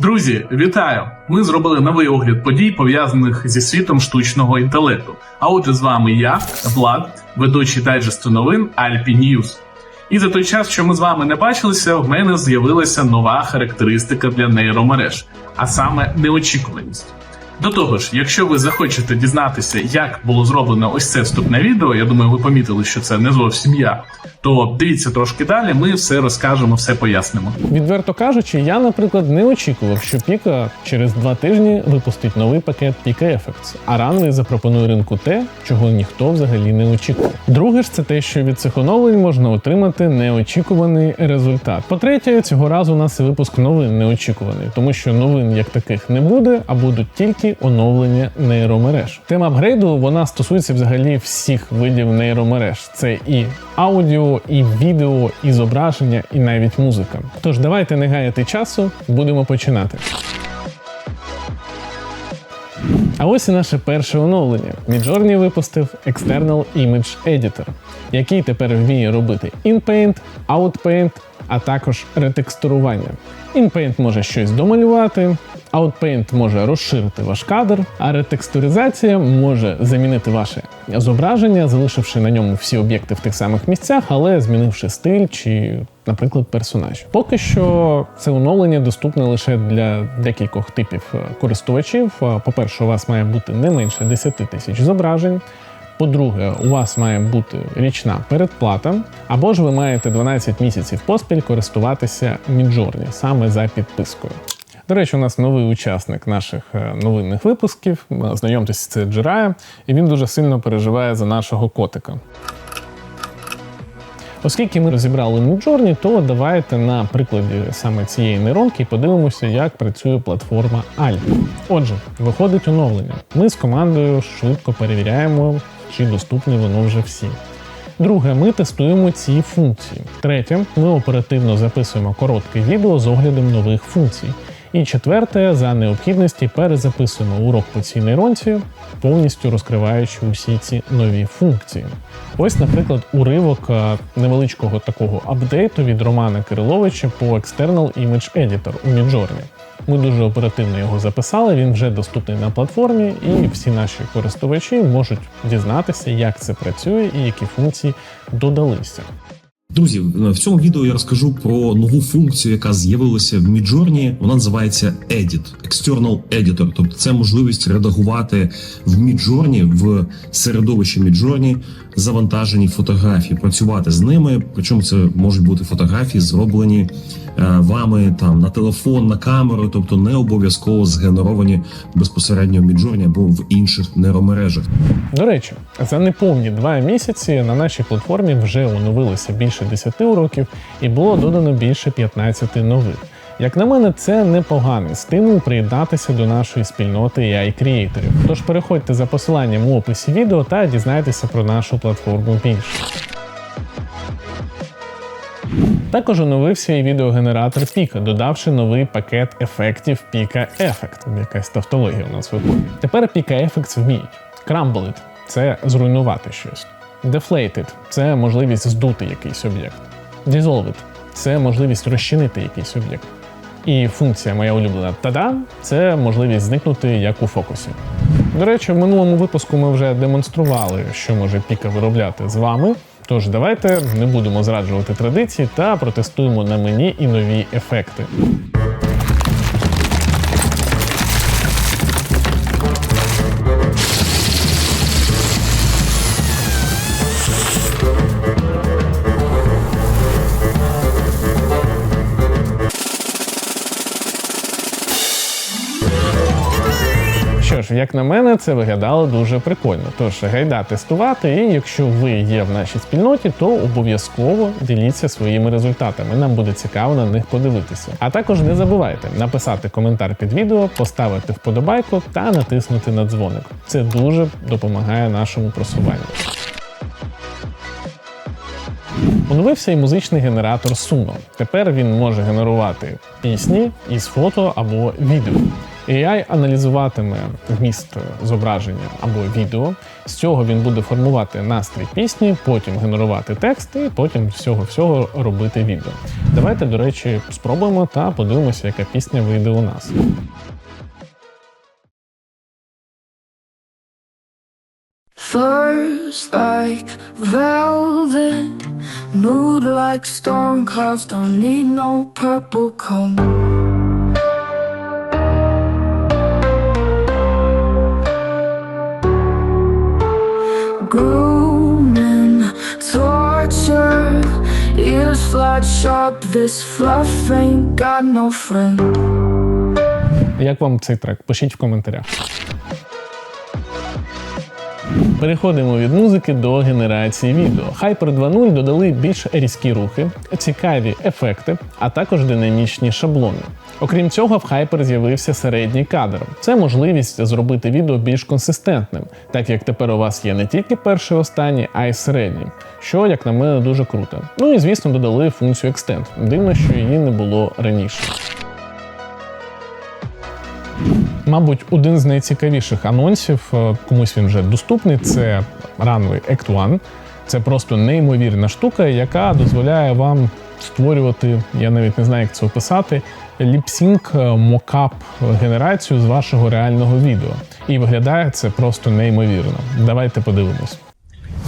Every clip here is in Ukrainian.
Друзі, вітаю! Ми зробили новий огляд подій, пов'язаних зі світом штучного інтелекту. А отже, з вами я, Влад, ведучий дайджесту новин Alpi News. І за той час, що ми з вами не бачилися, в мене з'явилася нова характеристика для нейромереж, а саме неочікуваність. До того ж, якщо ви захочете дізнатися, як було зроблено ось це вступне відео, я думаю, ви помітили, що це не зовсім я. То дивіться трошки далі, ми все розкажемо, все пояснимо. Відверто кажучи, я, наприклад, не очікував, що Піка через два тижні випустить новий пакет Pika Effects, а Runway запропонує ринку те, чого ніхто взагалі не очікував. Друге ж, це те, що від цих оновлень можна отримати неочікуваний результат. По-третє, цього разу у нас і випуск новин неочікуваний, тому що новин як таких не буде, а будуть тільки оновлення нейромереж. Тема апгрейду вона стосується взагалі всіх видів нейромереж. Це і аудіо, і відео, і зображення, і навіть музика. Тож давайте не гаяти часу, будемо починати. А ось і наше перше оновлення. Midjourney випустив External Image Editor, який тепер вміє робити InPaint, OutPaint, а також ретекстурування. InPaint може щось домалювати, OutPaint може розширити ваш кадр, а ретекстуризація може замінити ваше зображення, залишивши на ньому всі об'єкти в тих самих місцях, але змінивши стиль чи, наприклад, персонажів. Поки що це оновлення доступне лише для декількох типів е, користувачів. Е, По-перше, у вас має бути не менше 10 тисяч зображень. По-друге, у вас має бути річна передплата, або ж ви маєте 12 місяців поспіль користуватися Midjourney саме за підпискою. До речі, у нас новий учасник наших е, новинних випусків. Знайомтесь, це Джирая, і він дуже сильно переживає за нашого котика. Оскільки ми розібрали Midjourney, то давайте на прикладі саме цієї нейронки подивимося, як працює платформа Alpha. Отже, виходить оновлення. Ми з командою швидко перевіряємо, чи доступне воно вже всім. Друге, ми тестуємо ці функції. Третє, ми оперативно записуємо коротке відео з оглядом нових функцій. І четверте, за необхідності перезаписуємо урок по цій нейронці, повністю розкриваючи усі ці нові функції. Ось, наприклад, уривок е, невеличкого такого апдейту від Романа Кириловича по External Image Editor у Midjourney. Ми дуже оперативно його записали, він вже доступний на платформі, і всі наші користувачі можуть дізнатися, як це працює і які функції додалися. Друзі, в цьому відео я розкажу про нову функцію, яка з'явилася в Midjourney. Вона називається Edit, External Editor. Тобто це можливість редагувати в Midjourney, в середовищі Midjourney завантажені фотографії, працювати з ними. Причому це можуть бути фотографії, зроблені е, вами там на телефон, на камеру, тобто не обов'язково згенеровані безпосередньо в Midjourney або в інших нейромережах. До речі, за неповні два місяці на нашій платформі вже оновилося більше 10 уроків і було додано більше 15 нових. Як на мене, це непоганий стимул приєднатися до нашої спільноти ai креаторів Тож переходьте за посиланням у описі відео та дізнайтеся про нашу платформу більше. Також оновився і відеогенератор Pika, додавши новий пакет ефектів Pika Effect. Якась тавтологія у нас виходить. Тепер Pika Effects вміють. Crumble – це зруйнувати щось. Deflated – це можливість здути якийсь об'єкт. Dissolved – це можливість розчинити якийсь об'єкт. І функція моя улюблена тада це можливість зникнути як у фокусі. До речі, в минулому випуску ми вже демонстрували, що може піка виробляти з вами. Тож давайте не будемо зраджувати традиції та протестуємо на мені і нові ефекти. Ж, як на мене, це виглядало дуже прикольно. Тож гайда тестувати, і якщо ви є в нашій спільноті, то обов'язково діліться своїми результатами. Нам буде цікаво на них подивитися. А також не забувайте написати коментар під відео, поставити вподобайку та натиснути на дзвоник. Це дуже допомагає нашому просуванню. Оновився і музичний генератор Suno. Тепер він може генерувати пісні із фото або відео. AI аналізуватиме вміст зображення або відео. З цього він буде формувати настрій пісні, потім генерувати текст і потім всього всього робити відео. Давайте, до речі, спробуємо та подивимося, яка пісня вийде у нас. First like velvet, mood like storm clouds, don't need no purple coat. Flat sharp, this fluff ain't got no friend. Як вам цей трек? Пишіть в коментарях. Переходимо від музики до генерації відео. Hyper 2.0 додали більш різкі рухи, цікаві ефекти, а також динамічні шаблони. Окрім цього, в Hyper з'явився середній кадр. Це можливість зробити відео більш консистентним, так як тепер у вас є не тільки перший останній, а й середній, що, як на мене, дуже круто. Ну і звісно, додали функцію Extend. Дивно, що її не було раніше. Мабуть, один з найцікавіших анонсів, е, комусь він вже доступний, це Runway Act One. Це просто неймовірна штука, яка дозволяє вам створювати, я навіть не знаю, як це описати, ліпсінк мокап генерацію з вашого реального відео. І виглядає це просто неймовірно. Давайте подивимось.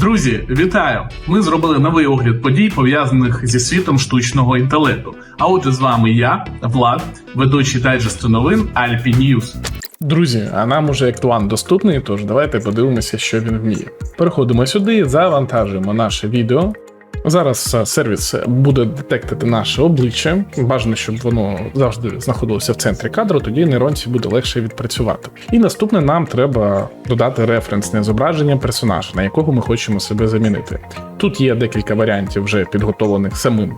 Друзі, вітаю! Ми зробили новий огляд подій, пов'язаних зі світом штучного інтелекту. А отже, з вами я, Влад, ведучий дайджесту новин Alpi News. Друзі, а нам уже Act доступний, тож давайте подивимося, що він вміє. Переходимо сюди, завантажуємо наше відео. Зараз е, сервіс буде детектити наше обличчя. Бажано, щоб воно завжди знаходилося в центрі кадру, тоді нейронці буде легше відпрацювати. І наступне нам треба додати референсне зображення персонажа, на якого ми хочемо себе замінити. Тут є декілька варіантів, вже підготовлених самим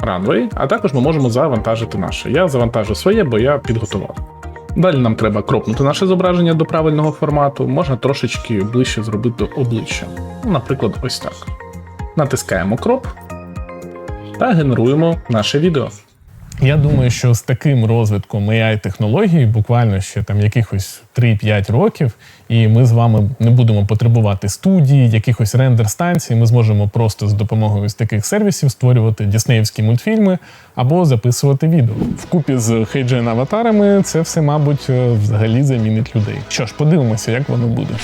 Runway, а також ми можемо завантажити наше. Я завантажу своє, бо я підготував. Далі нам треба кропнути наше зображення до правильного формату, можна трошечки ближче зробити обличчя. Наприклад, ось так. Натискаємо кроп та генеруємо наше відео. Я думаю, що з таким розвитком ai технологій буквально ще там якихось 3-5 років, і ми з вами не будемо потребувати студії, якихось рендер станцій. Ми зможемо просто з допомогою ось таких сервісів створювати діснеївські мультфільми або записувати відео. Вкупі з хейджен аватарами це все, мабуть, е, взагалі замінить людей. Що ж, подивимося, як воно буде.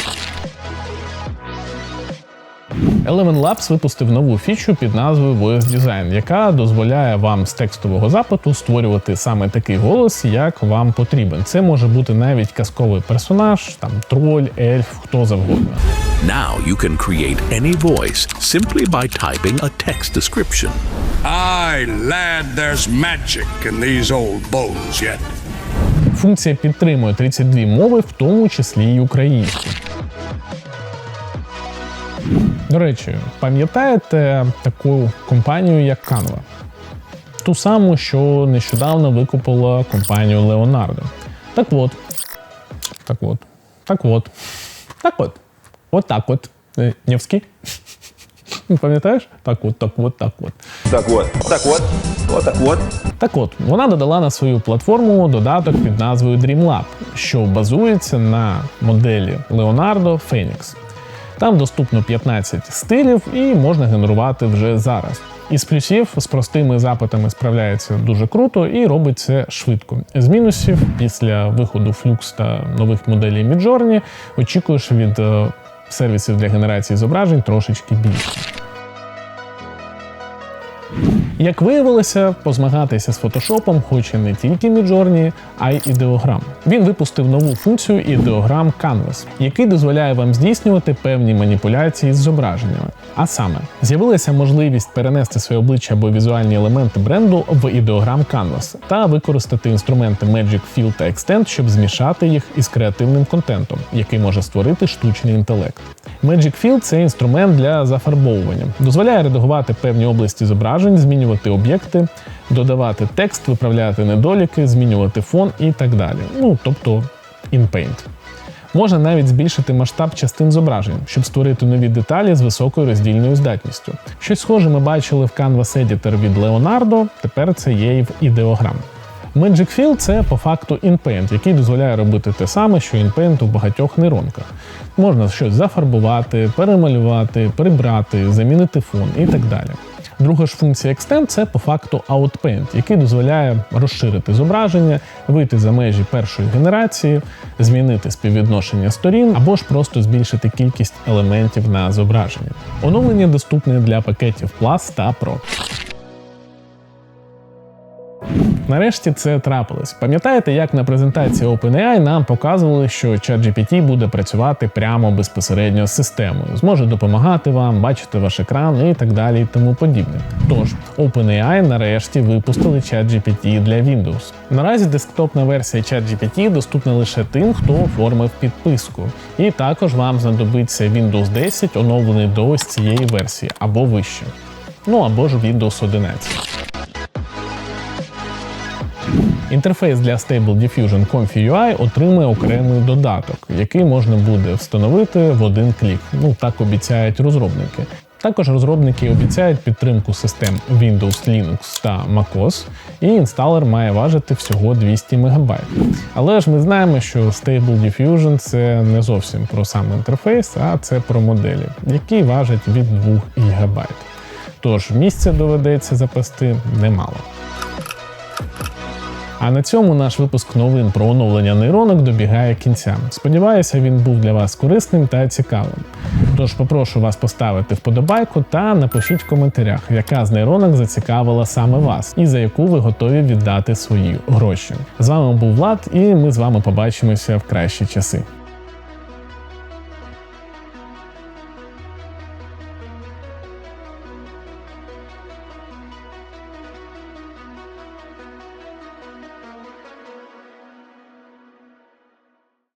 Element Labs випустив нову фічу під назвою Voice Design, яка дозволяє вам з текстового запиту створювати саме такий голос, як вам потрібен. Це може бути навіть казковий персонаж, там троль, ельф, хто завгодно. Now you can create any voice simply by typing a text description. Aye, lad, there's magic in these old bones yet. Функція підтримує 32 мови, в тому числі й українську. До речі, пам'ятаєте таку компанію, як Canva? Ту саму, що нещодавно викупила компанію Leonardo. Так от, так от, так от, так от, от так от. Е, Невський? Пам'ятаєш? Так от, так от, так от. Так вот, так вот, вот так вот. Так от, вона додала на свою платформу додаток під назвою DreamLab, що базується на моделі Leonardo Phoenix. Там доступно 15 стилів і можна генерувати вже зараз. Із плюсів з простими запитами справляється дуже круто і робить це швидко. З мінусів після виходу Flux та нових моделей Midjourney очікуєш від е, сервісів для генерації зображень трошечки більше. Як виявилося, позмагатися з фотошопом хоче не тільки Midjourney, а й ідеограм. Він випустив нову функцію ідеограм Canvas, який дозволяє вам здійснювати певні маніпуляції з зображеннями. А саме, з'явилася можливість перенести своє обличчя або візуальні елементи бренду в ідеограм Canvas та використати інструменти Magic Fill та Extend, щоб змішати їх із креативним контентом, який може створити штучний інтелект. Magic Fill – це інструмент для зафарбовування, дозволяє редагувати певні області зображень, змінювати об'єкти, додавати текст, виправляти недоліки, змінювати фон і так далі. Ну тобто InPaint. Можна навіть збільшити масштаб частин зображень, щоб створити нові деталі з високою роздільною здатністю. Щось схоже ми бачили в Canvas Editor від Leonardo, тепер це є і в ідеограм. Magic Fill – це по факту InPaint, який дозволяє робити те саме, що InPaint у багатьох нейронках. Можна щось зафарбувати, перемалювати, прибрати, замінити фон і так далі. Друга ж функція Extend – це по факту Outpaint, який дозволяє розширити зображення, вийти за межі першої генерації, змінити співвідношення сторін або ж просто збільшити кількість елементів на зображенні. Оновлення доступне для пакетів Plus та Pro. Нарешті це трапилось. Пам'ятаєте, як на презентації OpenAI нам показували, що ChatGPT буде працювати прямо безпосередньо з системою, зможе допомагати вам, бачити ваш екран і так далі, і тому подібне. Тож, OpenAI нарешті випустили ChatGPT для Windows. Наразі десктопна версія ChatGPT доступна лише тим, хто оформив підписку. І також вам знадобиться Windows 10, оновлений до ось цієї версії, або вище. Ну або ж Windows 11. Інтерфейс для Stable Diffusion Confi.ui отримує окремий додаток, який можна буде встановити в один клік. Ну так обіцяють розробники. Також розробники обіцяють підтримку систем Windows, Linux та MacOS, і інсталер має важити всього 200 МБ. Але ж ми знаємо, що Stable Diffusion це не зовсім про сам інтерфейс, а це про моделі, які важать від 2 ГБ. Тож місця доведеться запасти немало. А на цьому наш випуск новин про оновлення нейронок добігає кінця. Сподіваюся, він був для вас корисним та цікавим. Тож попрошу вас поставити вподобайку та напишіть в коментарях, яка з нейронок зацікавила саме вас і за яку ви готові віддати свої гроші. З вами був Влад, і ми з вами побачимося в кращі часи.